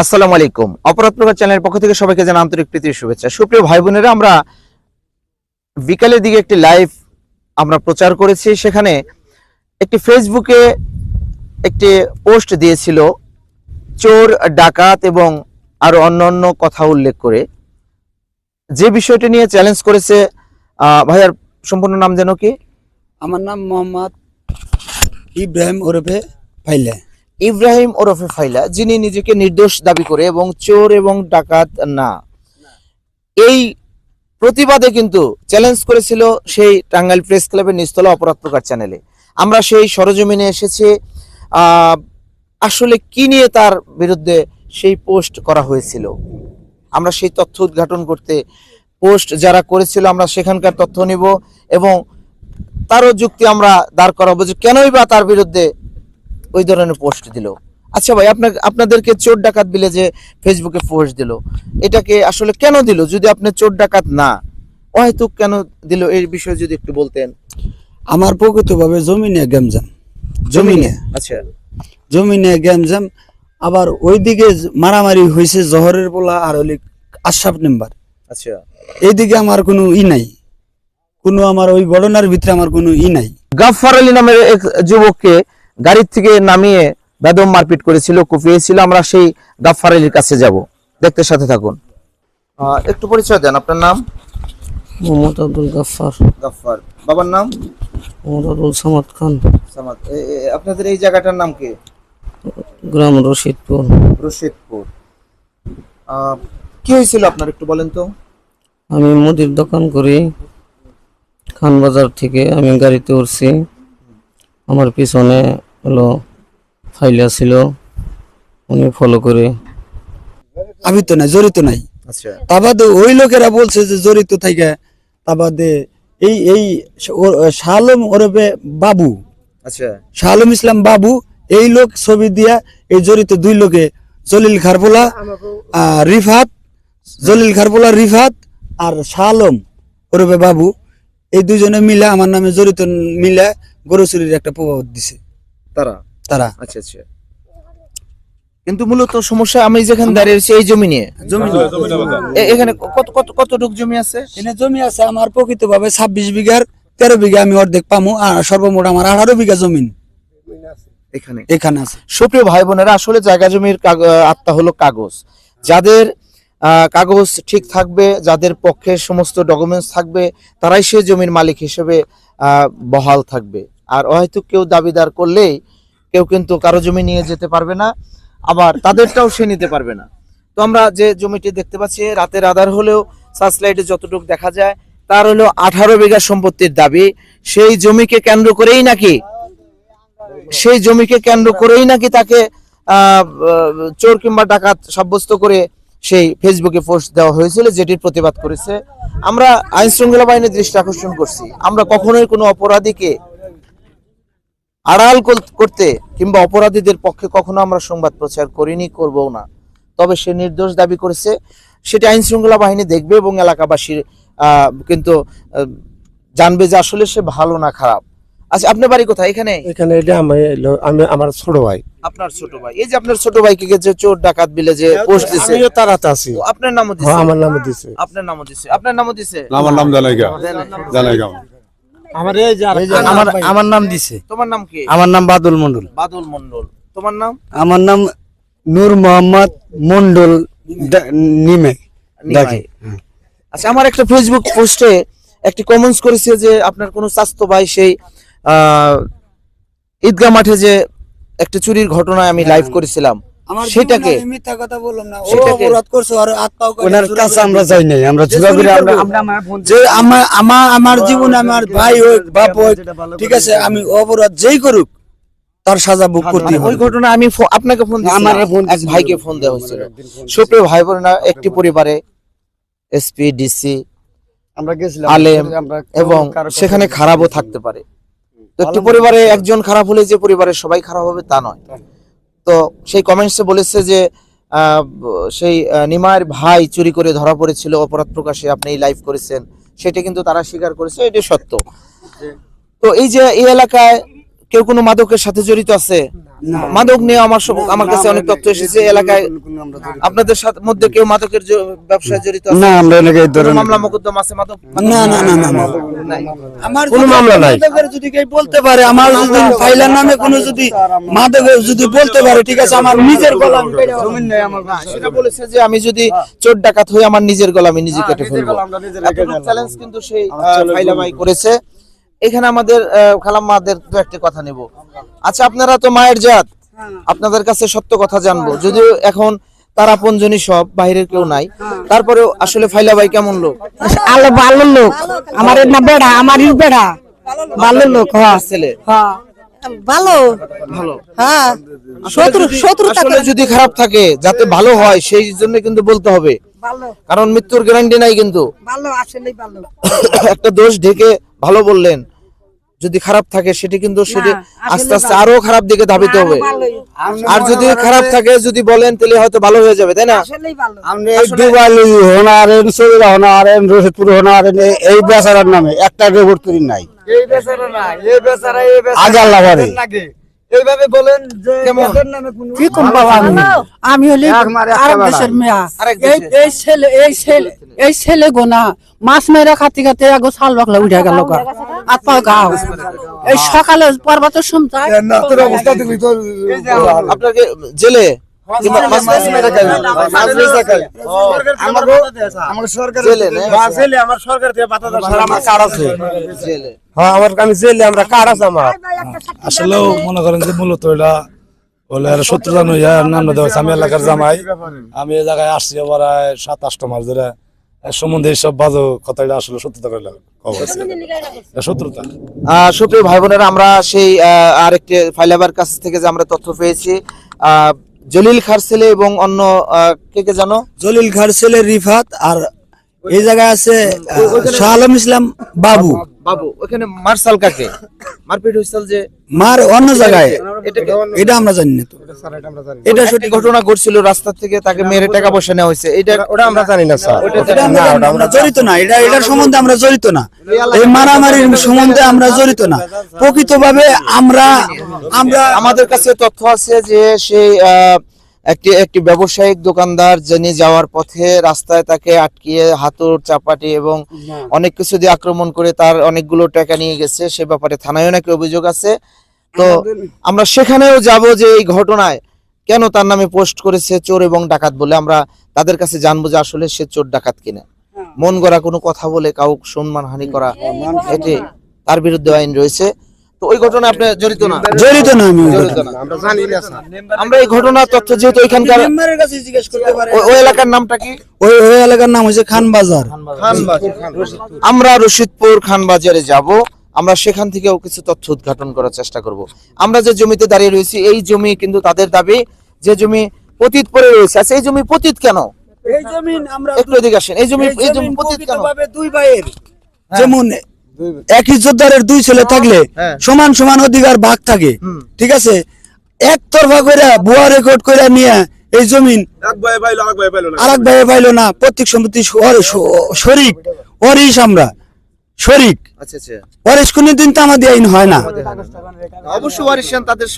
আসসালামু আলাইকুম। অপরাধ প্রকার চ্যানেলের পক্ষ থেকে সবাইকে জানা আন্তরিক প্রীতির শুভেচ্ছা। সুপ্রিয় ভাই বোনেরা, আমরা বিকালের দিকে একটি লাইভ আমরা প্রচার করেছি। সেখানে একটি ফেসবুকে একটি পোস্ট দিয়েছিল চোর, ডাকাত এবং আরও অন্যান্য কথা উল্লেখ করে। যে বিষয়টি নিয়ে চ্যালেঞ্জ করেছে ভাইয়ার সম্পূর্ণ নাম যেন কি? আমার নাম মোহাম্মদ ইব্রাহিম ওরফে ফাইলে। ইব্রাহিম ওরফে ফাইলা, যিনি নিজেকে নির্দোষ দাবি করে এবং চোর এবং ডাকাত না। এই প্রতিবাদে কিন্তু চ্যালেঞ্জ করেছিল সেই টাঙ্গাইল প্রেস ক্লাবের নিস্তলা অপরাধ প্রকার চ্যানেলে। আমরা সেই সরজমিনে এসেছে আসলে কি নিয়ে তার বিরুদ্ধে সেই পোস্ট করা হয়েছিল? আমরা সেই তথ্য উদ্ঘাটন করতে পোস্ট যারা করেছিল, আমরা সেখানকার তথ্য নিব এবং তারও যুক্তি আমরা দাঁড় করাবো যে কেনই বা তার বিরুদ্ধে ওই ধরনের পোস্ট দিল। আচ্ছা ভাই আপনার আপনাদেরকে চোর ডাকাত বিলে যে ফেসবুকে পোস্ট দিল এটাকে আসলে কেন দিল? যদি আপনি চোর ডাকাত না হয়তো কেন দিল? এই বিষয়ে যদি একটু বলতেন। আমার প্রকৃতভাবে জমিনে গ্যামজাম জমিনে আচ্ছা। জমিনে গ্যামজাম আবার ওইদিকে মারামারি হয়েছে জহরের পোলা আর হলি আশরাফ নেম্বার আচ্ছা। এইদিকে আমার কোনো ই নাই। কোনো আমার ওই ঘটনার ভিতরে আমার কোনো ই নাই। গাফফার আলী নামের এক যুবককে গাড়ির থেকে নামিয়ে বেদম মারপিট করেছিল কুপিয়েছিল আমরা সেই গাফফার আলীর কাছে যাব। দেখতে সাথে থাকুন। একটু পরিচয় দেন আপনার নাম? মোহাম্মদ আব্দুল গাফফার। গাফফার। বাবার নাম? মোহাম্মদ আবুল সামাদ খান। সামাদ। আপনাদের এই জায়গাটার নাম কি? গ্রাম রশিদপুর। রশিদপুর। কি হয়েছিল আপনার একটু বলেন তো? আমি মুদির দোকান করি। খান বাজার থেকে আমি গাড়িতে উঠছি। আমার পিছনে হলো ফাইলা ছিল উনি ফলো করে। আমি তো নাই জড়িত নাই। আচ্ছা। তা বাদে ওই লোকেরা বলছে যে জড়িত থাকে তা বাদে এই এই শালম ওরফে বাবু। আচ্ছা। শাহ ইসলাম বাবু এই লোক ছবি দিয়া এই জড়িত দুই লোকে জলিল খারপোলা আহ, রিফাত জলিল খারপোলা রিফাত আর শাহ আলম ওরফে বাবু এই দুইজনে মিলে আমার নামে জড়িত মিলে গরু চুরির একটা প্রভাব দিছে। তারা? তারা। আচ্ছা আচ্ছা। কিন্তু মূলত সমস্যা আমি যেখানে দাঁড়িয়ে এই জমি নিয়ে? জমি এখানে কত কত কতটুক জমি আছে? এখানে জমি আছে আমার প্রকৃত ভাবে ছাব্বিশ বিঘার তেরো বিঘা আমি অর্ধেক পামু আর সর্বমোট আমার আঠারো বিঘা জমিন এখানে? এখানে আছে। সুপ্রিয় ভাই বোনেরা আসলে জায়গা জমির আত্মা হলো কাগজ। যাদের আহ, কাগজ ঠিক থাকবে যাদের পক্ষে সমস্ত ডকুমেন্টস থাকবে তারাই সে জমির মালিক হিসেবে আহ, বহাল থাকবে। আর হয়তো কেউ দাবিদার করলেই কেউ কিন্তু কারও জমি নিয়ে যেতে পারবে না, আবার তাদেরটাও সে নিতে পারবে না। তো আমরা যে জমিটি দেখতে পাচ্ছি, রাতের আধার হলেও সার্চলাইটে যতটুকু দেখা যায়, তার হলো আঠারো বিঘা সম্পত্তির দাবি। সেই জমিকে কেন্দ্র করেই নাকি, সেই জমিকে কেন্দ্র করেই নাকি তাকে চোর কিংবা ডাকাত সাব্যস্ত করে সেই ফেসবুকে পোস্ট দেওয়া হয়েছিল, যেটির প্রতিবাদ করেছে। আমরা আইন শৃঙ্খলা বাহিনীর দৃষ্টি আকর্ষণ করছি। আমরা কখনোই কোনো অপরাধীকে আড়াল করতে কিংবা অপরাধীদের পক্ষে কখনো আমরা সংবাদ প্রচার করিনি করবও না। তবে সে নির্দোষ দাবি করেছে। সেটা আইন শৃঙ্খলা বাহিনী দেখবে এবং এলাকাবাসীর কিন্তু জানবে যে আসলে সে ভালো না খারাপ। আচ্ছা আপনার বাড়ি কোথায়? এখানে? এখানে এটা আমি আমি আমার ছোট ভাই। আপনার ছোট ভাই। এই যে আপনার ছোট ভাইকে যে চোর ডাকাত বিলে যে পোস্ট দিছে। আমিও তারাতে আছি। আপনার নামও দিছে? হ্যাঁ, আমার নামে দিছে। আপনার নামও দিছে। আপনার নামও দিছে? আমার নাম জানাইগা। জানাইগা আমার এই যে আমার আমার নাম দিছে। তোমার নাম কি? আমার নাম বাদুল মন্ডল বাদল মন্ডল তোমার নাম? আমার নাম নূর মোহাম্মদ মন্ডল নিমে। আচ্ছা আমার একটা ফেসবুক পোস্টে একটি কমেন্টস করেছে যে আপনার কোন স্বাস্থ্য ভাই সেই আহ, ঈদগাহ মাঠে যে একটা চুরির ঘটনায় আমি লাইভ করেছিলাম। সেটাকে মিথ্যা কথা বললাম না। ও অপরাধ করছে আর আত্মাও ওনার কাছে আমরা যাই নাই আমরা ঝুলা করে আমরা যে আমার আমার আমার জীবনে আমার ভাই হোক বাপ হোক ঠিক আছে আমি অপরাধ যেই করুক তার সাজা ভোগ করতে ওই ঘটনা আমি আপনাকে ফোন আমার ফোন এক ভাইকে ফোন দেওয়া হয়েছিল। সুপ্রিয় ভাই বোনেরা একটি পরিবারে এসপি ডিসি আমরা গেছিলাম আলেম এবং সেখানে খারাপও থাকতে পারে। একটি পরিবারে একজন খারাপ হলে যে পরিবারের সবাই খারাপ হবে তা নয়। তো সেই কমেন্টসে বলেছে যে আহ, সেই নিমার নিমায়ের ভাই চুরি করে ধরা পড়েছিল অপরাধ প্রকাশে আপনি এই লাইভ করেছেন। সেটা কিন্তু তারা স্বীকার করেছে এটা সত্য। তো এই যে এই এলাকায় কেউ কোনো মাদকের সাথে জড়িত আছে? মাদক নিয়ে আমার আমার কাছে অনেক তথ্য এসেছে এলাকায় আপনাদের সাথে মধ্যে কেউ মাদকের ব্যবসায় জড়িত আছে? না আমরা এই মামলা মোকদ্দমা আছে? মাদক না না না না আমার কোনো যদি মামলা নাই। মাদকের যদি কেউ বলতে পারে আমার যদি ফাইলার নামে কোনো যদি মাদকের যদি বলতে পারে ঠিক আছে আমার নিজের গলা আমি কেটে ফেলব। না, সেটা বলেছে যে আমি যদি চোর ডাকাত হই আমার নিজের গলা আমি নিজে কেটে ফেলব। আমরা নিজেরা কেটে ফেলব। চ্যালেঞ্জ কিন্তু সেই ফাইলা ভাই করেছে। এখানে আমাদের আহ, খালাম্মাদের দু একটি কথা নেব। আচ্ছা আপনারা তো মায়ের জাত। আপনাদের কাছে সত্য কথা জানব। যদিও এখন তার আপনজনই সব বাইরের কেউ নাই। তারপরেও আসলে ফাইলা ভাই কেমন লোক? আলো ভালো লোক। আমার না বেড়া আমার বেড়া। ভালো লোক হ্যাঁ। ছেলে? হ্যাঁ। ভালো। ভালো। হ্যাঁ। শত্রু শত্রু যদি খারাপ থাকে যাতে ভালো হয় সেই জন্য কিন্তু বলতে হবে। কারণ মৃত্যুর গ্যারান্টি নাই কিন্তু। ভালো আসলেই ভালো। একটা দোষ ঢেকে ভালো বললেন যদি খারাপ থাকে সেটি কিন্তু সেটি আস্তে আস্তে আরও খারাপ দিকে ধাবিত হবে। আর যদি খারাপ থাকে যদি বলেন তাহলে হয়তো ভালো হয়ে যাবে তাই না? দুবালি হনারেন সরিরা হনারেন রশিদপুর হনারেন এই- বেচারার নামে একটা করি নাই। এই বেচারা না এই বেচারা এই বেচারা আগে আল্লাহ বাড়ে নাকি এইভাবে বলেন যে নামে কোনো কি আমি? আমি হলি এক মারে একটা আরেক দেশের মেয়া। এই এই ছেলে এই ছেলে এই ছেলে গোনা মাছ মেরা খাতে খাতে আগো সাল বাকলা উঠে গেল গা। হাত পা গাও এই সকালে পর্বতের সময় আপনাকে জেলে হ্যাঁ আসলেও মনে করেন যে মূলত এটা বলে নাম দেওয়া আমি এলাকার জামাই। আমি এই জায়গায় আসছি প্রায় সাত আটটা মাস ধরে। সম্বন্ধে এইসব বাজো কথাটা আসলে সত্যতা করে শত্রুতা। আহ, সুপ্রিয় ভাই বোনেরা আমরা সেই আহ, আরেকটি ফাইলাবার কাছ থেকে যে আমরা তথ্য পেয়েছি আহ, জলিল খার ছেলে এবং অন্য কে কে জানো? জলিল খার ছেলে রিফাত আর এই জায়গায় আছে শাহ আলম ইসলাম বাবু। বাবু ওখানে মার্শাল কাকে? মারপিট হয়েছিল যে মার অন্য জায়গায়। এটা আমরা জানি না তো। এটা সত্যি ঘটনা ঘটছিল রাস্তা থেকে তাকে মেরে টাকা পয়সা নেওয়া হয়েছে। এটা ওটা আমরা জানি না স্যার। আমরা জড়িত না। এটা এটার সম্বন্ধে আমরা জড়িত না। এই মারামারির সম্বন্ধে আমরা জড়িত না। প্রকৃতভাবে আমরা আমরা আমাদের কাছে তথ্য আছে যে সেই আহ, একটি একটি ব্যবসায়িক দোকানদার যিনি যাওয়ার পথে রাস্তায় তাকে আটকিয়ে হাতুর চাপাটি এবং অনেক কিছু দিয়ে আক্রমণ করে তার অনেকগুলো টাকা নিয়ে গেছে। সে ব্যাপারে থানায় নাকি অভিযোগ আছে। তো আমরা সেখানেও যাব যে এই ঘটনায় কেন তার নামে পোস্ট করেছে চোর এবং ডাকাত বলে আমরা তাদের কাছে জানব যে আসলে সে চোর ডাকাত কিনা। মন গড়া কোনো কথা বলে কাউ সম্মান হানি করা এটি তার বিরুদ্ধে আইন রয়েছে। ওই ঘটনায় আপনি জড়িত না? জড়িত না আমি জড়িত না। আমরা জানি না আমরা এই ঘটনার তথ্য যেহেতু এখানকার মেম্বারের কাছে জিজ্ঞেস করতে পারে। ওই- এলাকার নামটা কি? ওই ওই এলাকার নাম বাজার আমরা রশিদপুর খান বাজারে যাব। আমরা সেখান থেকেও কিছু তথ্য উদ্ঘাটন করার চেষ্টা করব। আমরা যে জমিতে দাঁড়িয়ে রয়েছি এই জমি কিন্তু তাদের দাবি যে জমি পতিত পড়ে রয়েছে। আচ্ছা এই জমি পতিত কেন? এই জমিন আমরা একটু এদিকে আসেন। এই জমি এই জমি পতিত কেন? দুই ভাইয়ের। যেমন একই যোদ্ধারের দুই ছেলে থাকলে হ্যাঁ। সমান সমান অধিকার ভাগ থাকে। ঠিক আছে? এক তরফা করে ভুয়া রেকর্ড করে নিয়ে এই জমিন পাইলো এক ভাই পাইলো না। আরেক ভাইয়ে পাইলো না। প্রত্যেক সম্পত্তি শরিক অরিস আমরা। শরিক। আচ্ছা আচ্ছা। ওয়ারিশ কোনদিন তামাদি আইন হয় না। অবশ্যই ওয়ারিশান তাদের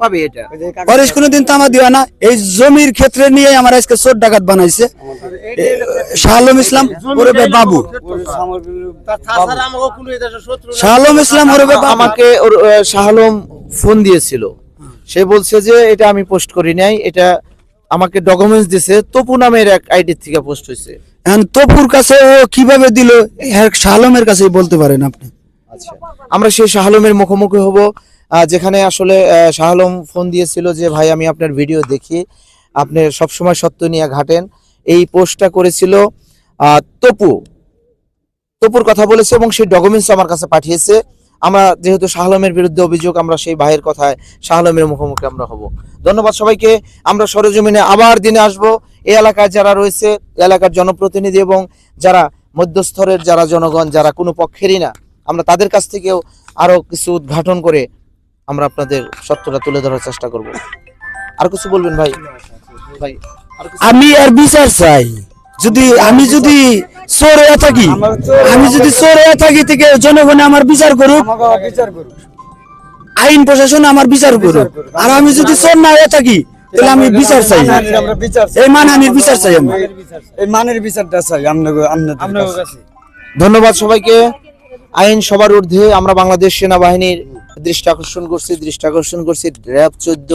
পাবে এটা। ওয়ারিশ কোনদিন তামাদি হয় না। এই জমির ক্ষেত্রে নিয়ে আমার আজকে চোর ডাকাত বানাইছে। এ, শাহ আলম ইসলাম বাবু। তাছাড়া আমাকে কোনো এদেশের শত্রু শাহ আলম ইসলাম আমাকে ওর শাহ আলম ফোন দিয়েছিল। সে বলছে যে এটা আমি পোস্ট করি নাই। এটা আমাকে ডকুমেন্টস দিছে। তপু নামের এক আইডি থেকে পোস্ট হয়েছে তপুর কাছে ও কীভাবে দিল? হ্যাঁ শাহ আলমের কাছেই বলতে পারেন আপনি। আচ্ছা। আমরা সেই শাহ আলমের মুখোমুখি হব। যেখানে আসলে আহ, শাহ আলম ফোন দিয়েছিল যে ভাই আমি আপনার ভিডিও দেখি। আপনি সবসময় সত্য নিয়ে ঘাটেন। এই পোস্টটা করেছিল তপু। তপুর কথা বলেছে এবং সেই ডকুমেন্টস আমার কাছে পাঠিয়েছে। আমরা যেহেতু শাহ আলমের বিরুদ্ধে অভিযোগ আমরা সেই ভাইয়ের কথায় শাহ আলমের মুখোমুখি আমরা হব। ধন্যবাদ সবাইকে। আমরা সরজমিনে আবার দিনে আসব। এই এলাকায় যারা রয়েছে এলাকার জনপ্রতিনিধি এবং যারা মধ্যস্তরের যারা জনগণ যারা কোনো পক্ষেরই না আমরা তাদের কাছ থেকেও আরও কিছু উদ্ঘাটন করে আমরা আপনাদের সত্যটা তুলে ধরার চেষ্টা করব। আর কিছু বলবেন ভাই? ভাই আমি আর বিচার চাই। যদি আমি যদি চোর হয়ে থাকি আমি যদি চোর হয়ে থাকি থেকে জনগণে আমার বিচার করুক আইন প্রশাসন আমার বিচার করুক। আর আমি যদি চোর না হয়ে থাকি তাহলে আমি বিচার চাই। আমরা বিচার চাই। এই মানহানির বিচার চাই আমি। এই মানের বিচারটা চাই আপনাদের কাছে। ধন্যবাদ সবাইকে। আইন সবার ঊর্ধ্বে আমরা বাংলাদেশ সেনাবাহিনীর দৃষ্টি আকর্ষণ করছি দৃষ্টি আকর্ষণ করছি র্যাব চোদ্দ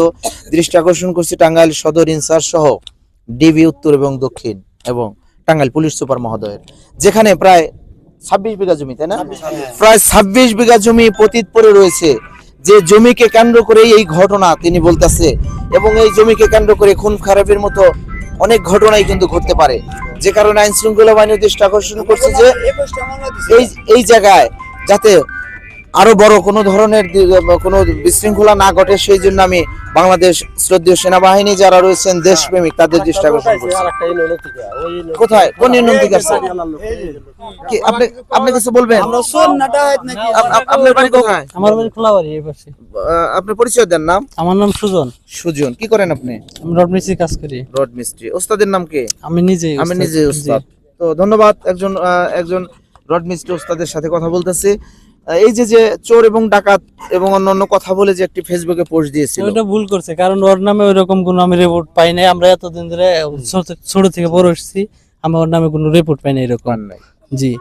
দৃষ্টি আকর্ষণ করছি টাঙ্গাইল সদর ইনচার্জ সহ ডিবি উত্তর এবং দক্ষিণ এবং টাঙ্গাইল পুলিশ সুপার মহোদয়ের। যেখানে প্রায় ছাব্বিশ বিঘা জমি তাই না? প্রায় ছাব্বিশ বিঘা জমি পতিত পড়ে রয়েছে। যে জমিকে কেন্দ্র করে এই ঘটনা তিনি বলতেছে এবং এই জমিকে কেন্দ্র করে খুন খারাপের মতো অনেক ঘটনাই কিন্তু ঘটতে পারে। যে কারণে আইন শৃঙ্খলা বাহিনী দৃষ্টি আকর্ষণ করছে যে এই এই জায়গায় যাতে আরও বড় কোনো ধরনের কোনো বিশৃঙ্খলা না ঘটে সেই জন্য আমি বাংলাদেশ শ্রদ্ধেয় সেনাবাহিনী যারা রয়েছেন দেশপ্রেমিক তাদের দৃষ্টি আকর্ষণ করছি। কোথায়? কোন ইউনিয়ন থেকে আসছে কি আপনি আপনি কিছু বলবেন? আপ- আপ- আপনার বাড়ি কোথায়? আমার বাড়ি খোলাবাড়ি এই পাশে। আপনার পরিচয় দেন নাম। আমার নাম সুজন। সুজন কি করেন আপনি? আমি রড মিস্ত্রি কাজ করি। রড মিস্ত্রি। ওস্তাদের নাম কে? আমি নিজে আমি নিজে ওস্তাদ। তো ধন্যবাদ একজন আহ, একজন রড মিস্ত্রি ওস্তাদের সাথে কথা বলতেছি। এই যে যে চোর এবং ডাকাত এবং অন্যান্য কথা বলে যে একটি ফেসবুকে পোস্ট দিয়েছিল। ওইটা ভুল করছে কারণ ওর নামে ওইরকম কোনো আমি রিপোর্ট পাই নাই। আমরা এতদিন ধরে ছোট- থেকে বড় এসেছি আমি ওর নামে কোনো রিপোর্ট পাই নাই এরকম। জি।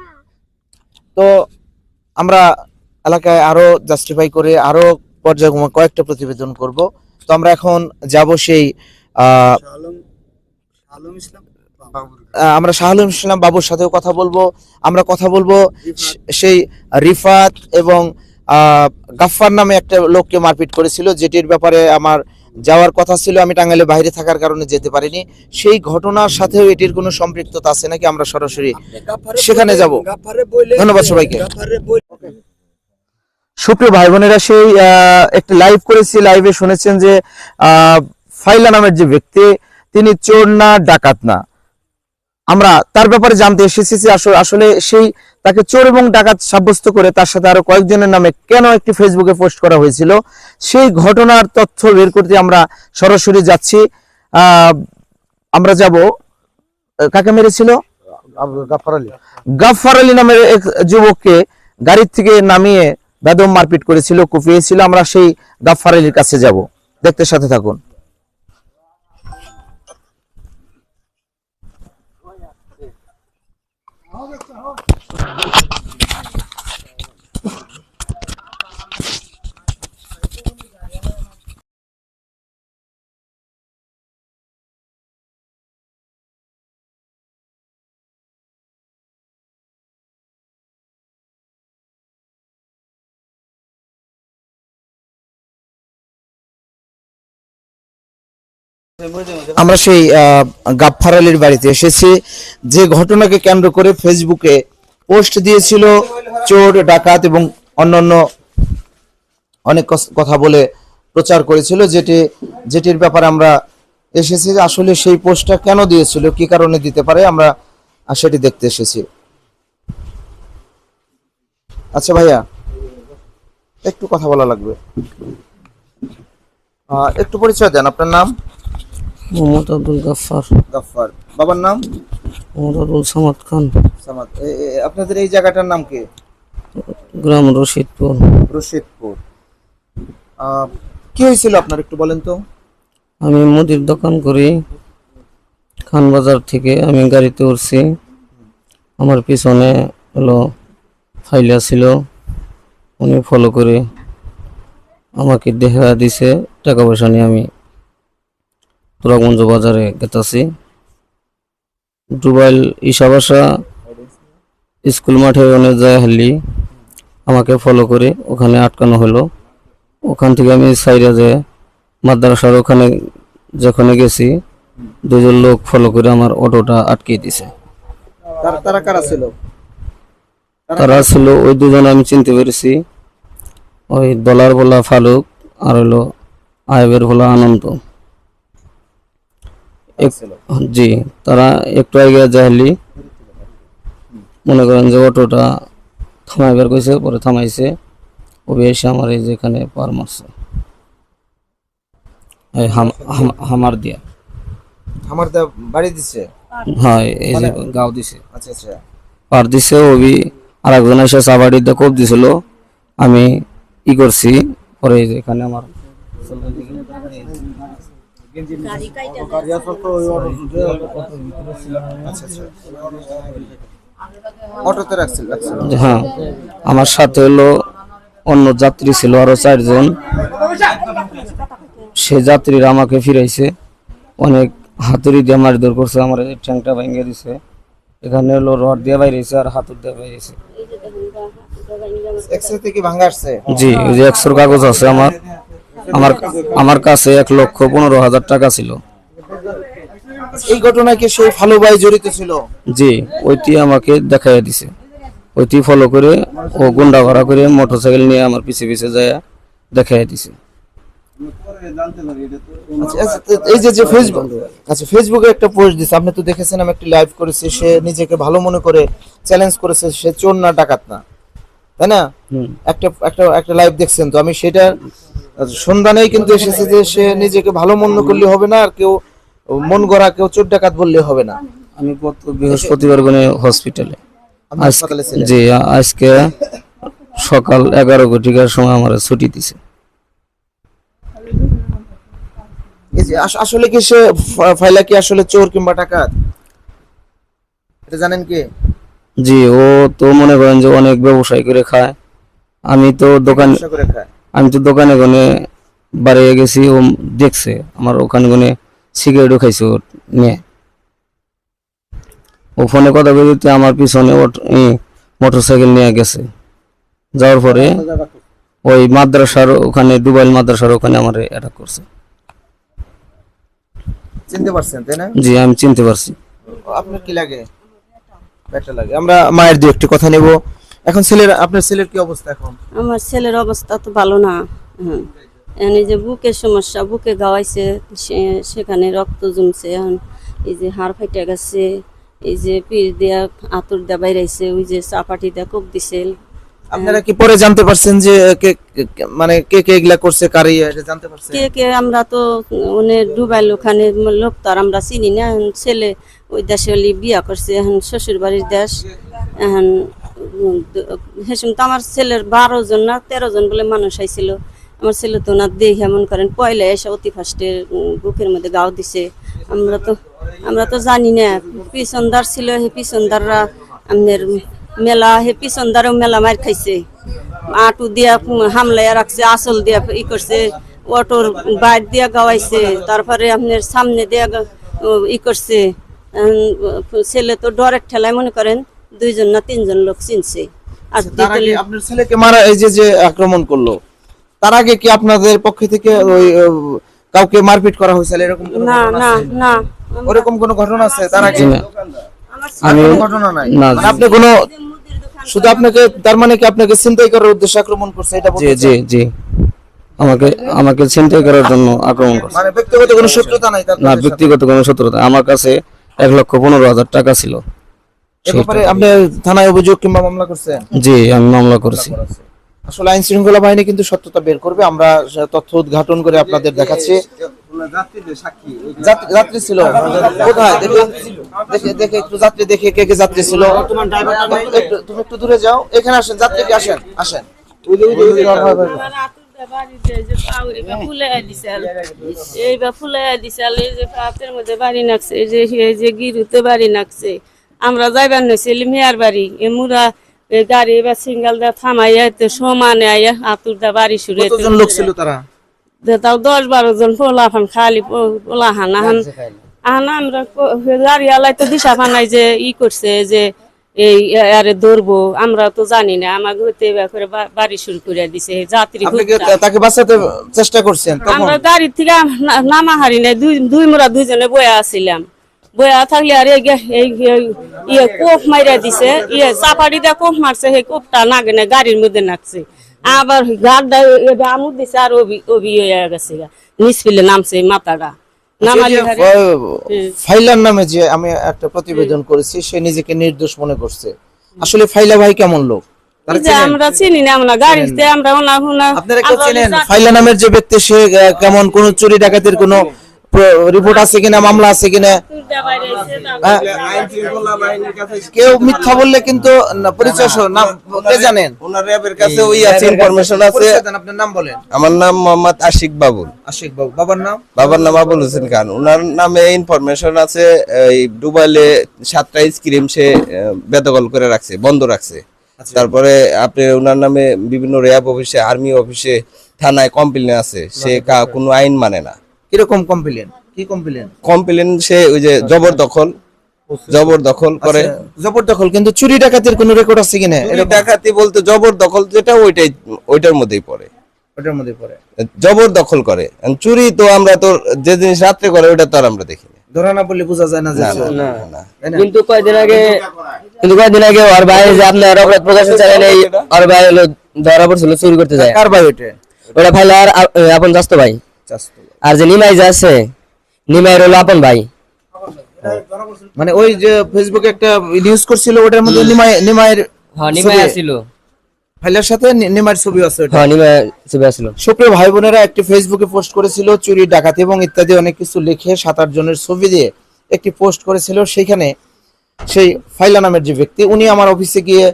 তো আমরা এলাকায় আরও জাস্টিফাই করে আরও পর্যায়ক্রমে কয়েকটা প্রতিবেদন করব। তো আমরা এখন যাব সেই আহ, আহ, আমরা শাহ আলম ইসলাম বাবুর সাথেও কথা বলব। আমরা কথা বলব সেই রিফাত এবং গাফফার নামে একটা লোককে মারপিট করেছিল, যেটির ব্যাপারে আমার যাওয়ার কথা ছিল। আমি টাঙ্গাইলে বাইরে থাকার কারণে যেতে পারিনি। সেই ঘটনার সাথেও এটির কোনো সম্পৃক্ততা আছে নাকি? আমরা সরাসরি সেখানে যাব। ধন্যবাদ সবাইকে। সুপ্রিয় ভাই বোনেরা সেই একটি লাইভ করেছি। লাইভে শুনেছেন যে ফাইলা নামের যে ব্যক্তি, তিনি চোর না, ডাকাত না। আমরা তার ব্যাপারে জানতে এসেছি যে আসলে সেই তাকে চোর এবং ডাকাত সাব্যস্ত করে তার সাথে আরও কয়েকজনের নামে কেন একটি ফেসবুকে পোস্ট করা হয়েছিল। সেই ঘটনার তথ্য বের করতে আমরা সরাসরি যাচ্ছি। আমরা যাব কাকে মেরেছিল? গাফফার আলী নামের এক যুবককে গাড়ির থেকে নামিয়ে বেদম মারপিট করেছিল কুপিয়েছিল। আমরা সেই গাফফার আলীর কাছে যাব। দেখতে সাথে থাকুন। আমরা সেই গাফফার আলীর বাড়িতে এসেছি। যে ঘটনাকে কেন্দ্র করে ফেসবুকে পোস্ট দিয়েছিল চোর ডাকাত এবং অন্যান্য অনেক কথা বলে প্রচার করেছিল যেটি যেটির ব্যাপারে আমরা এসেছি আসলে সেই পোস্টটা কেন দিয়েছিল কি কারণে দিতে পারে আমরা সেটি দেখতে এসেছি। আচ্ছা ভাইয়া একটু কথা বলা লাগবে। একটু পরিচয় দেন আপনার নাম? মোহাম্মদ আব্দুল গাফফার। গাফফার। বাবার নাম? আব্দুল সামাদ খান। সামাদ আপনাদের এই জায়গাটার নাম কি? গ্রাম রশিদপুর। রশিদপুর। কি হয়েছিল আপনার একটু বলেন তো? আমি মুদির দোকান করি খান বাজার থেকে আমি গাড়িতে উঠছি। আমার পিছনে হলো ফাইলা ছিল উনি ফলো করে আমাকে দেখা দিছে টাকা পয়সা নিয়ে আমি তুরাগঞ্জ বাজারে গেতাছি। ডুবাইল ইসাবাসা স্কুল মাঠে ওখানে যায় হালি আমাকে ফলো করে ওখানে আটকানো হলো। ওখান থেকে আমি সাইডে যে মাদ্রাসার ওখানে যখন গেছি দুজন লোক ফলো করে আমার অটোটা আটকে দিছে। তারা- কারা ছিল? তারা ছিল ওই দুজন আমি চিনতে পেরেছি। ওই দলার বলা ফালুক আর হলো আয়বের বলা আনন্দ। জি তারা একটু আগে যাইলি মনে করেন যে অটোটা থামাইবার কইছে পরে থামাইছে। ওবে এসে আমার এই যেখানে পার মারছে। হামার দিয়া। আমার দা বাড়ি দিচ্ছে হ্যাঁ এই যে গাও দিছে। আচ্ছা আচ্ছা। পার দিছে ওবি আর একজন এসে চাবাড়ি দিয়ে কোপ দিছিল। আমি ই করছি পরে এই যে এখানে আমার আচ্ছা আচ্ছা অটোতে রাখছিল রাখছিল হ্যাঁ আমার সাথে হলো অন্য যাত্রী ছিল আরও চারজন। সে যাত্রীরা আমাকে ফিরাইছে। অনেক হাতুড়ি দিয়ে মারধর করছে আমার এই ঠ্যাংটা ভেঙে দিছে। এখানে হলো রড দিয়ে বাইরেছে আর হাতুর দিয়ে বাইরেছে। এক্সরে থেকে ভাঙা আসছে? জি ওই যে একশোর কাগজ আছে আমার। আমার আমার কাছে এক লক্ষ পনেরো হাজার টাকা ছিল। এই ঘটনায় কি সেই ফালু ভাই জড়িত ছিল? জি ওইটি আমাকে দেখাইয়া দিছে। ওইটি ফলো করে ও গুন্ডা ভাড়া করে মোটরসাইকেল নিয়ে আমার পিছে পিছে যায় দেখাইয়া দিছে। আচ্ছা, আচ্ছা, এই যে যে ফেসবুক আচ্ছা ফেসবুকে একটা পোস্ট দিছে। আপনি তো দেখেছেন আমি একটা লাইভ করেছি। সে নিজেকে ভালো মনে করে চ্যালেঞ্জ করেছে। সে চোর না ডাকাত না। তাই না? হুম। একটা একটা একটা লাইভ দেখছেন তো। আমি সেটা সন্ধানেই কিন্তু এসেছে যে সে নিজেকে ভালো মনে করলে হবে না আর কেউ মন গড়া কেউ চোর ডাকাত বললে হবে না। আমি গত বৃহস্পতিবার গনে হসপিটালে। জি আজকে সকাল এগারো ঘটিকার সময় আমার ছুটি দিছে। আসলে কি সে ফাইলা কি আসলে চোর কিংবা ডাকাত? এটা জানেন কি? জি ও তো মনে করেন যে অনেক ব্যবসায় করে খায়। আমি তো দোকান করে খায়। আমি তো দোকানে গনে বাড়িয়ে গেছি ও দেখছে আমার ওখানে গনে সিগারেটও খাইছে ও নিয়ে ও ফোনে কথা বলতে আমার পিছনে মোটর সাইকেল নিয়ে গেছে। যাওয়ার পরে ওই মাদ্রাসার ওখানে দুবাইল মাদ্রাসার ওখানে আমার অ্যাটাক করছে। চিনতে পারছেন তাই না? জি আমি চিনতে পারছি। আপনার কি লাগে? ব্যাটা লাগে। আমরা মায়ের দু একটি কথা নেব। এখন ছেলের আপনার ছেলের কি অবস্থা এখন? আমার ছেলের অবস্থা তো ভালো না। হ্যাঁ। এই যে বুকের সমস্যা বুকে গাওয়াইছে সেখানে রক্ত জমছে এখন এই যে হাড় ফাইটে গেছে এই যে পিঠ দিয়া আতর দিয়া বাইরাইছে ওই যে চাপাটি দেয়া কোপ দিছে। আপনারা কি পরে জানতে পারছেন যে কে মানে কে কে এগুলা করছে কারি এটা জানতে পারছেন? কে কে আমরা তো ওনে ডুবাইল ওখানে লোক তো আর আমরা চিনি না ছেলে ওই দেশে বিয়া করছে এখন শ্বশুর বাড়ির দেশ এখন হেসম তো আমার ছেলের বারো জন না, তেরো জন বলে মানুষ আইছিল। আমার ছেলে তো না দেখে এমন করেন, পয়লা এসে অতি ফার্স্টে বুকের মধ্যে গাও দিছে। আমরা তো আমরা তো জানি না, পিছনদার ছিল হে পিছনদাররা আমাদের মেলা, হে পিছনদারও মেলা মার খাইছে। আটু দিয়া হামলাইয়া রাখছে আসল দিয়া ই করছে, অটোর বাইর দিয়া গাওয়াইছে, তারপরে আপনার সামনে দিয়া ই করছে। ছেলে তো ডরের ঠেলায় মনে করেন দুইজন না তিনজন লোক চিনছে। আর তার আপনার ছেলেকে মারা এই যে যে আক্রমণ করল তার আগে কি আপনাদের পক্ষ থেকে ওই কাউকে মারপিট করা হয়েছিল এরকম না না না। ওরকম কোনো ঘটনা আছে? তার আগে? আমি ঘটনা নাই? মানে আপনি কোনো শুধু আপনাকে তার মানে কি আপনাকে চিন্তাই করার উদ্দেশ্যে আক্রমণ করছে? এটা জি জি জি। আমাকে আমাকে ছিনতাই করার জন্য আক্রমণ করছে। মানে ব্যক্তিগত কোনো শত্রুতা নাই তার না ব্যক্তিগত কোনো শত্রুতা আমার কাছে এক লক্ষ পনেরো হাজার টাকা ছিল। ব্যাপারে আপনি থানায় অভিযোগ কিংবা মামলা করছেন? জি আমি মামলা করেছি। আসলে আইন শৃঙ্খলা বাহিনী কিন্তু সত্যতা বের করবে আমরা তথ্য উদ্ঘাটন করে আপনাদের দেখাচ্ছি। যাত্রী- যাত্রী ছিল। কোথায়? দেখে দেখে দেখে একটু যাত্রী দেখে কে কে যাত্রী ছিল। একটু তুমি একটু দূরে যাও। এখানে আসেন যাত্রী কি আসেন? আসেন। ফুলে দিছাল এই যে পাতের মধ্যে বাড়ি নাকছে এই যে এই যে গিরুতে বাড়ি নাকছে। আমরা যাইবার নইছিলি মেয়ার বাড়ি। এ মুরা গাড়ি বা সিঙ্গাল দা থামাইয়া সমানে আইয়া আতুর দা বাড়ি শুরু লোক ছিল তারা? তাও দশ বারো জন পোলাফান খালি পোলাহান আহান। আহান আমরা গাড়ি আলাই তো দিশা ফানাই যে ই করছে যে এই আরে ধরবো আমরা তো জানি না। আমার হইতে করে বা- বাড়ি শুরু করে দিছে যাত্রী। তাকে বাঁচাতে চেষ্টা করছেন আমরা গাড়ি থেকে নামা হারি নাই দুই দুই মোরা দুইজনে বয়া আছিলাম বয়া থাকলে আর ইয়ে কোপ মাইরা দিছে ইয়ে চাপাড়ি দিয়ে কোপ মারছে সেই কোপটা নাগে না গাড়ির মধ্যে নাকছে। আবার গাড়টা আমুদ দিছে আর অভি অভি হয়ে গেছে নিচ ফেলে নামছে মাথাটা। নামালি যে, হারে আহ, ফাইলার নামে যে আমি একটা প্রতিবেদন করেছি সে নিজেকে নির্দোষ মনে করছে। আসলে ফাইলা ভাই কেমন লোক? আমরা চিনি না আমরা গাড়িতে আমরা ওনা ওনা আপনারা কেউ চেনেন? ফাইলা নামের যে ব্যক্তি সে কেমন কোন চুরি ডাকাতির কোন রিপোর্ট আছে কিনা মামলা আছে কিনা? হ্যাঁ? কেউ মিথ্যা বললে কিন্তু পরিচয় নাম কে জানেন? ওনার র্যাবের কাছে ওই আছে। ইনফরমেশন আছে আপনার নাম বলেন। আমার নাম মোহাম্মদ আশিক বাবুল। আশিক বাবু বাবার নাম? বাবার নাম আবুল হোসেন খান। ওনার নামে ইনফরমেশন আছে এই ডুবাইলে সাতটা স্ক্রিম সে বেদখল করে রাখছে বন্ধ রাখছে। তারপরে আপনি ওনার নামে বিভিন্ন র্যাব অফিসে আর্মি অফিসে থানায় কমপ্লেন আছে। সে কোনো আইন মানে না। কীরকম কমপ্লেন কি কমপ্লেন কমপ্লেন সে ওই যে জবরদখল জবরদখল করে। জবরদখল কিন্তু চুরি ডাকাতির কোনো রেকর্ড আছে কিনা চুরি ডাকাতি বলতে জবরদখল যেটা ওইটাই ওইটার মধ্যেই পড়ে। ওটার মধ্যে পড়ে। জবরদখল করে। আর চুরি তো আমরা তো যে জিনিস রাত্রে করে ওটা তো আর আমরা দেখি না। ধরা না বললে বোঝা যায় না যে না, কিন্তু কয়দিন আগে কিন্তু কয়দিন আগে ওর ভাই যে আপনার অপরাধ প্রকাশন চ্যানেলে ওর ভাই হলো ধরা পড়ছিল চুরি করতে যায়। কার ভাই ওটা ওটা ফাইলে আর আপন যাস্ত ভাই। চাস্তো। আর যে নিমাই যে আছে নিমাইয়ের হলো আপন ভাই। মানে ওই যে ফেসবুকে একটা নিউজ করছিল ওটার মধ্যে নিমাই নিমাইয়ের হ্যাঁ নিমাই আসছিল ফাইলের সাথে নি- ছবি আছে হ্যাঁ নিমাই ছবি আসছিল সুপ্রিয় ভাই বোনেরা একটি ফেসবুকে পোস্ট করেছিল চুরি ডাকাতি এবং ইত্যাদি অনেক কিছু লিখে সাত আট জনের ছবি দিয়ে একটি পোস্ট করেছিল। সেখানে সেই ফাইলা নামের যে ব্যক্তি উনি আমার অফিসে গিয়ে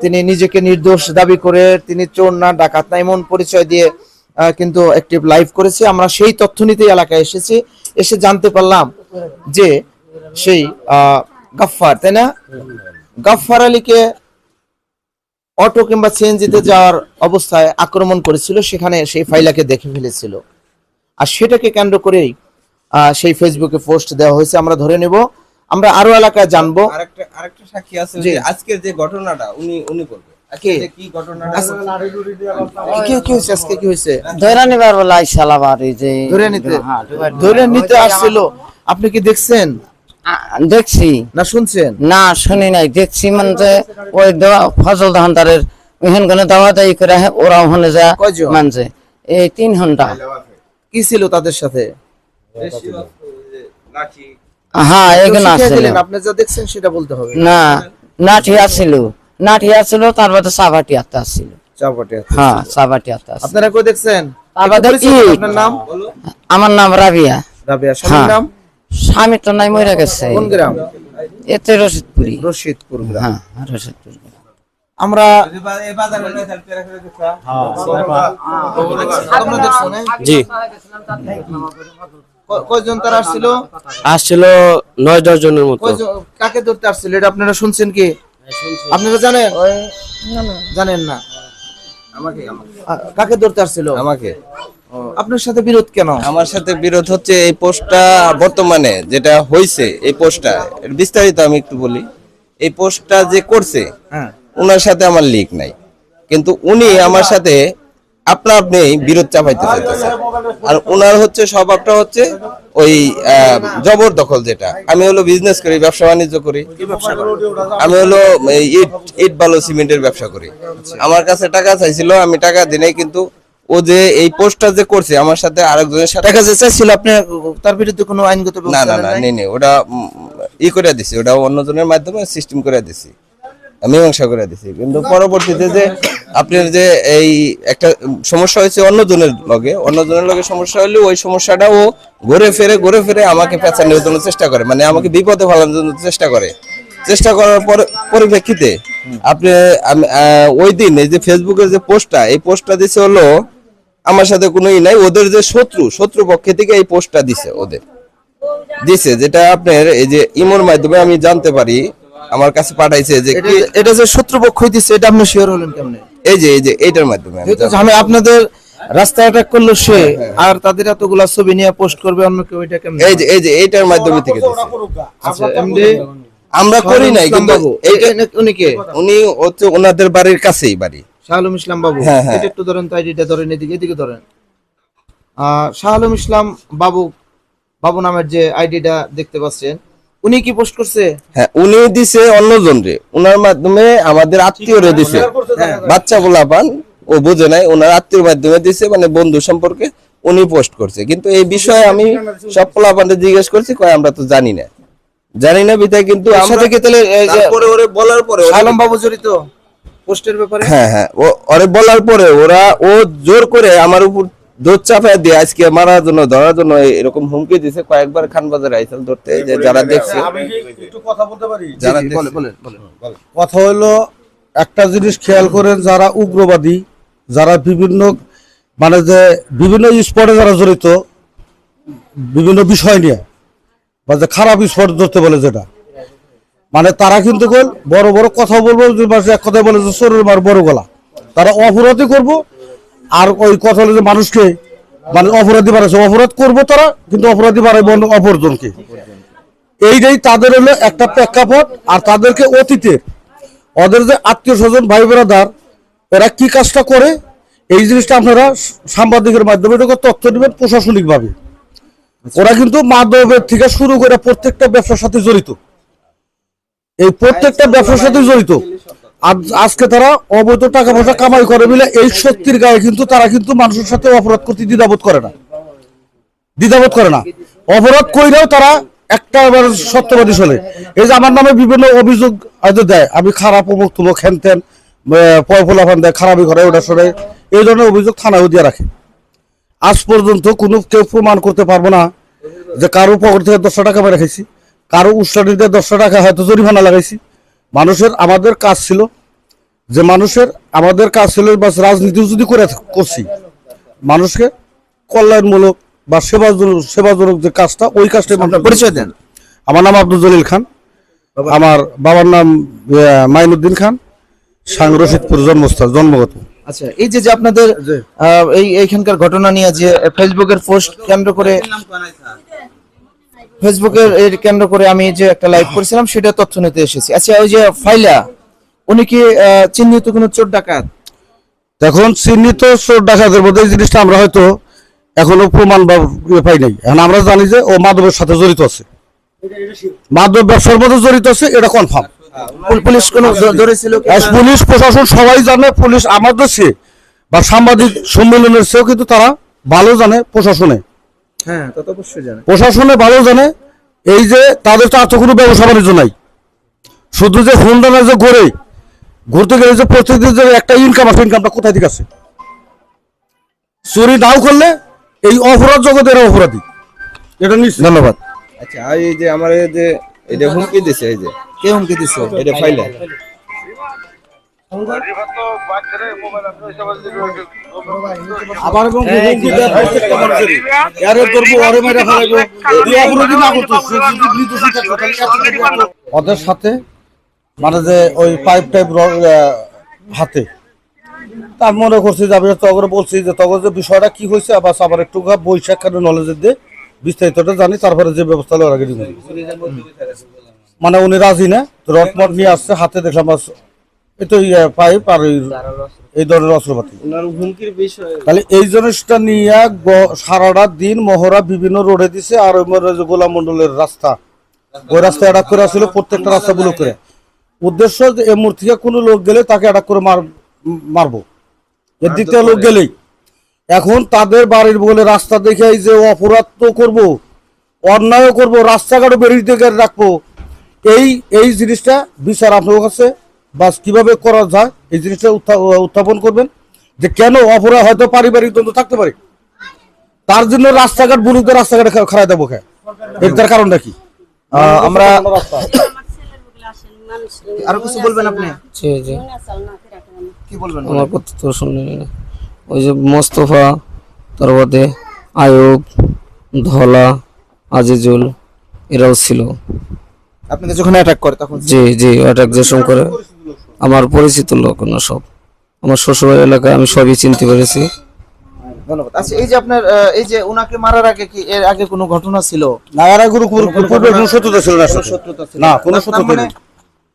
তিনি নিজেকে নির্দোষ দাবি করে তিনি চোর না ডাকাত না এমন পরিচয় দিয়ে কিন্তু একটি লাইভ করেছে। আমরা সেই তথ্য নিতেই এলাকায় এসেছি। এসে জানতে পারলাম যে সেই গাফফার তাই না? গাফফার আলীকে অটো কিংবা সিএনজিতে যাওয়ার অবস্থায় আক্রমণ করেছিল। সেখানে সেই ফাইলাকে দেখে ফেলেছিল। আর সেটাকে কেন্দ্র করেই সেই ফেসবুকে পোস্ট দেওয়া হয়েছে। আমরা ধরে নেব। আমরা আরও এলাকায় জানব। আরেকটা আরেকটা সাক্ষী আছে যে আজকের যে ঘটনাটা উনি উনি আজকে কে? কি ঘটনাটা কি কি হয়েছে। আজকে কি হয়েছে? ধরে নিবার বলা শালাবার এই যে ধরে নিতে। ধরে নিতে। আসছিল। আপনি কি দেখছেন? দেখছি। না শুনছেন? না শুনি নাই। দেখছি মানে ওই দেওয়া ফজল দোকানদারের ওইখান কোনে দাওয়া দায়ী করে ওরা ওখানে যা মানছে। এই তিন ঘণ্টা। কি ছিল তাদের সাথে? হ্যাঁ শিখিয়ে আসছিল। আপনি যা দেখছেন সেটা বলতে হবে। না নাঠি আসছিল। নাঠি আসছিল তারপরে চাপাটি আত্মা হ্যাঁ আপনারা দেখছেন। আপনার নাম? আমার নাম রাবিয়া। রাবিয়া স্বামীর হ্যাঁ। নাম? স্বামী তো নাই মরে গেছে। কোন গ্রাম? এতে রশিদপুরি। হ্যাঁ রশিদপুরি আমরা তোমরা জি কয়জন তারা আসছিল? আসছিল নয় দশ জনের মতো। কাকে ধরতে আসছিল? এটা আপনারা শুনছেন কি? আপনারা জানেন? জানেন না? আমাকে কাকে ধরতে আসছিল? আমাকে। আপনার সাথে বিরোধ কেন? আমার সাথে বিরোধ হচ্ছে এই পোস্টটা বর্তমানে যেটা হয়েছে এই পোস্টটা। বিস্তারিত আমি একটু বলি। এই পোস্টটা যে করছে হ্যাঁ। ওনার সাথে আমার লিক নাই। কিন্তু উনি আমার সাথে আপনা আপনি বিরোধ চাপাইতে চাইতেছে আর ওনার হচ্ছে স্বভাবটা হচ্ছে ওই আহ, জবরদখল যেটা। আমি হলো বিজনেস করি ব্যবসা বাণিজ্য করি। আমি হলো ইট ইট বালু সিমেন্টের ব্যবসা করি। আমার কাছে টাকা চাইছিল আমি টাকা দিনে কিন্তু ও যে এই পোস্টটা যে করছে আমার সাথে আরেকজনের সাথে টাকা যে চাইছিল আপনি তার বিরুদ্ধে কোনো আইনগত না না না নেই? ওটা ই করে দিছি ওটা অন্যজনের মাধ্যমে সিস্টেম করে দিছি। মীমাংসা করে দিছি। কিন্তু পরবর্তীতে যে আপনার যে এই একটা সমস্যা হয়েছে অন্যজনের লগে অন্যজনের লগে সমস্যা হলে ওই সমস্যাটা ও ঘুরে ফিরে ঘুরে ফিরে আমাকে পেঁচানোর জন্য চেষ্টা করে মানে আমাকে বিপদে ফেলানোর জন্য চেষ্টা করে। চেষ্টা করার পর, পরিপ্রেক্ষিতে আপনি ওই দিন এই যে ফেসবুকের যে পোস্টটা, এই পোস্টটা দিছে হলো আমার সাথে কোনো ই নাই, ওদের যে শত্রু শত্রু পক্ষে থেকে এই পোস্টটা দিছে ওদের। দিছে, যেটা আপনার এই যে ইমোর মাধ্যমে আমি জানতে পারি আমার কাছে পাঠাইছে যে এটা যে শত্রুপক্ষ হইতেছে এটা আপনি শিওর হলেন কেমনে? এই যে এই যে এইটার মাধ্যমে আমি আপনাদের রাস্তায় অ্যাটাক করল সে হ্যাঁ, আর তাদের এতগুলা ছবি নিয়ে পোস্ট করবে অন্য কেউ এটা কেমনে? এই যে এই যে এইটার মাধ্যমে থেকে আচ্ছা এমনি আমরা করি নাই কিন্তু এইটা উনি কে? উনি হচ্ছে ওনাদের বাড়ির কাছেই বাড়ি। শাহ আলম ইসলাম বাবু হ্যাঁ, হ্যাঁ। এটা একটু ধরেন তো আইডিটা ধরেন এদিকে এদিকে ধরেন। আহ, শাহ আলম ইসলাম বাবু বাবু নামের যে আইডিটা দেখতে পাচ্ছেন উনি কি পোস্ট করছে? হ্যাঁ উনি দিছে অন্যজন রে। ওনার মাধ্যমে আমাদের আত্মীয় রে দিছে। হ্যাঁ। বাচ্চা বলা পান ও বুঝে নাই ওনার আত্মীয় মাধ্যমে দিছে মানে বন্ধু সম্পর্কে উনি পোস্ট করছে। কিন্তু এই বিষয়ে আমি সব পোলাপানকে জিজ্ঞেস করছি কয় আমরা তো জানি না। জানি না কিন্তু আমরা তাহলে তারপরে ওরে বলার পরে আলম বাবু জড়িত পোস্টের ব্যাপারে? হ্যাঁ হ্যাঁ ও ওরে বলার পরে ওরা ও জোর করে আমার উপর দুধ চাপা দিয়ে আজকে মারার জন্য ধরার জন্য এরকম হুমকি দিছে। কয়েকবার খান বাজারে আইসাল ধরতে যে যারা দেখছে কথা যারা। কথা হলো একটা জিনিস খেয়াল করেন যারা উগ্রবাদী যারা বিভিন্ন মানে যে বিভিন্ন স্পটে যারা জড়িত বিভিন্ন বিষয় নিয়ে বা যে খারাপ স্পট ধরতে বলে যেটা মানে তারা কিন্তু কল বড় বড় কথা বলব এক কথায় বলে যে শরীর মার বড় গলা তারা অপরাধী করব আর ওই কথা হলো যে মানুষকে মানে অপরাধী বাড়াচ্ছে অপরাধ করব তারা, কিন্তু অপরাধী অন্য অপরজনকে। এইটাই তাদের হলো একটা প্রেক্ষাপট। আর তাদেরকে অতীতের, ওদের যে আত্মীয় স্বজন, ভাই ব্রাদার, এরা কি কাজটা করে? এই জিনিসটা আপনারা সাংবাদিকের মাধ্যমে এটাকে তথ্য দিবেন প্রশাসনিকভাবে। ওরা কিন্তু মাদকের থেকে শুরু করে প্রত্যেকটা ব্যবসার সাথে জড়িত। এই প্রত্যেকটা ব্যবসার সাথে জড়িত। আজকে তারা অবৈধ টাকা পয়সা কামাই করে বলে এই শক্তির গায়ে কিন্তু তারা কিন্তু মানুষের সাথে অপরাধ করতে দ্বিধাবোধ করে না। দ্বিধাবোধ করে না। অপরাধ কইরাও তারা একটা এবার সত্যবাদী চলে। এই যে আমার নামে বিভিন্ন অভিযোগ হয়তো দেয়, আমি খারাপ অমুক তুমুক হেন তেন পয় ফোলাফান দেয়, খারাপই করে, ওটা সরে এই ধরনের অভিযোগ থানায় দিয়ে রাখে। আজ পর্যন্ত কোনো কেউ প্রমাণ করতে পারব না যে কারও পকেট থেকে দশটা টাকা মেরে রেখেছি কারও উস্তানিতে দশটা টাকা হয়তো জরিমানা লাগাইছি। মানুষের আমাদের কাজ ছিল যে মানুষের আমাদের কাজ ছিল বা রাজনীতিও যদি করে করছি মানুষকে কল্যাণমূলক বা সেবাজনক সেবাজনক যে কাজটা ওই মানুষ পরিচয় দেন। আমার নাম আব্দুল জলিল খান। আমার বাবার নাম মাইনুদ্দিন খান। সাং সাংরশিদপুর জন্মস্থল জন্মগত। আচ্ছা এই যে যে আপনাদের এই এইখানকার ঘটনা নিয়ে যে ফেসবুকের পোস্ট কেন্দ্র করে ফেসবুকের এর কেন্দ্র করে আমি যে একটা লাইভ করেছিলাম সেটা তথ্য নিতে এসেছি। আচ্ছা ওই যে ফাইলা উনি কি চিহ্নিত কোনো চোর ডাকাত? এখন চিহ্নিত চোর ডাকাতের মধ্যে এই জিনিসটা আমরা হয়তো এখনও প্রমাণ বা ইয়ে পাই নাই। এখন আমরা জানি যে ও মাদকের সাথে জড়িত আছে। মাদক ব্যবসার মধ্যে জড়িত আছে এটা কনফার্ম পুলিশ কোনো ধরেছিল পুলিশ প্রশাসন সবাই জানে পুলিশ আমাদের চেয়ে বা সাংবাদিক সম্মেলনের চেয়েও কিন্তু তারা ভালো জানে প্রশাসনে। হ্যাঁ তা তো অবশ্যই জানে। প্রশাসনে ভালো জানে এই যে তাদের তো আর তো কোনো ব্যবসা বাণিজ্য নাই। শুধু যে হোন্ডানা যে ঘোরে ঘুরতে গেলে যে প্রত্যেকদিন যে একটা ইনকাম আছে ইনকামটা কোথায় থেকে আছে চুরি নাও করলে এই অপরাধ জগতের অপরাধী। এটা নিশ্চিত ধন্যবাদ। আচ্ছা আর এই যে আমার এই যে এটা হুমকি দিছে এই যে। কে হুমকি দিচ্ছে এটা ফাইলে। আবার হুমকি। এরে ওরে মেরে। এই অপরাধী না। ওদের সাথে মানে যে ওই পাইপ টাইপ হাতে তার মনে করছি যে আমি তখন বলছি যে তখন যে বিষয়টা কি হয়েছে আবার আবার একটু বৈশাখ কেন নলেজ দিয়ে বিস্তারিতটা জানি তারপরে যে ব্যবস্থা আগে মানে উনি রাজি না তো রটমট নিয়ে আসছে হাতে দেখলাম এই তো পাইপ আর এই ধরনের অস্ত্রপাতি। ওনার হুমকির বিষয়। তাহলে এই জিনিসটা নিয়ে সারাটা দিন মহড়া বিভিন্ন রোডে দিছে আর ওই গোলাম মন্ডলের রাস্তা ওই অ্যাটাক করে আসছিল প্রত্যেকটা রাস্তা ব্লক করে। উদ্দেশ্য যে এর মূর্তি কোনো লোক গেলে তাকে অ্যাটাক করে মার মারবো। এর দিক থেকে লোক গেলেই। এখন তাদের বাড়ির বলে রাস্তা দেখে যে অপরাধ তো করব অন্যায়ও করব রাস্তাঘাটও বেরিয়ে রাখব। এই এই জিনিসটা বিচার আপনার কাছে বা কীভাবে করা যায় এই জিনিসটা উত্থা- উত্থাপন করবেন যে কেন অপরাধ হয়তো পারিবারিক দ্বন্দ্ব থাকতে পারে। তার জন্য রাস্তাঘাট বুলুকদের রাস্তাঘাটে খা- খাড়াই দেবো এর তার কারণটা কি? আমরা রাস্তা আমার ছেলেগুলো আসেন মানুষ আরও কিছু বলবেন আপনি? জি জি। চাল না ফেরা কেন কি বলবেন? আমার কথা তো শুনে ওই যে মোস্তফা তারপরে আয়ুব ধলা আজিজুল এরাও ছিল। আপনাকে যখন অ্যাটাক করে তখন? জি জি অ্যাটাক যেসম করে। আমার পরিচিত লোক না সব। আমার শ্বশুর এলাকায় আমি সবই চিনতে পেরেছি। ধন্যবাদ। আচ্ছা এই যে আপনার এই যে উনাকে মারার আগে কি এর আগে কোনো ঘটনা ছিল? নাগারা গুরু পূর্বে কোনো শত্রুতা ছিল না শত্রুতা ছিল না কোনো শত্রুতা নেই।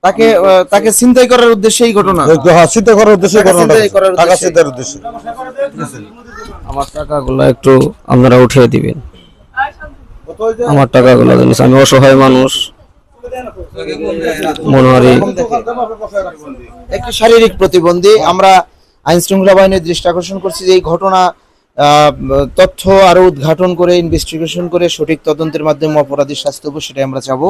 তাকে তাকে চিন্তাই করার উদ্দেশ্যে এই ঘটনা? হ্যাঁ, চিন্তা করার উদ্দেশ্যে টাকা চিন্তার উদ্দেশ্যে। আমার টাকাগুলো একটু আপনারা উঠিয়ে দিবেন। আমার টাকাগুলো জানিস আমি অসহায় মানুষ। একটি শারীরিক প্রতিবন্ধী। আমরা আইন শৃঙ্খলা বাহিনীর দৃষ্টি আকর্ষণ করছি যে এই ঘটনা তথ্য আরও উদ্ঘাটন করে ইনভেস্টিগেশন করে সঠিক তদন্তের মাধ্যমে অপরাধী শাস্তি সেটাই আমরা চাবো।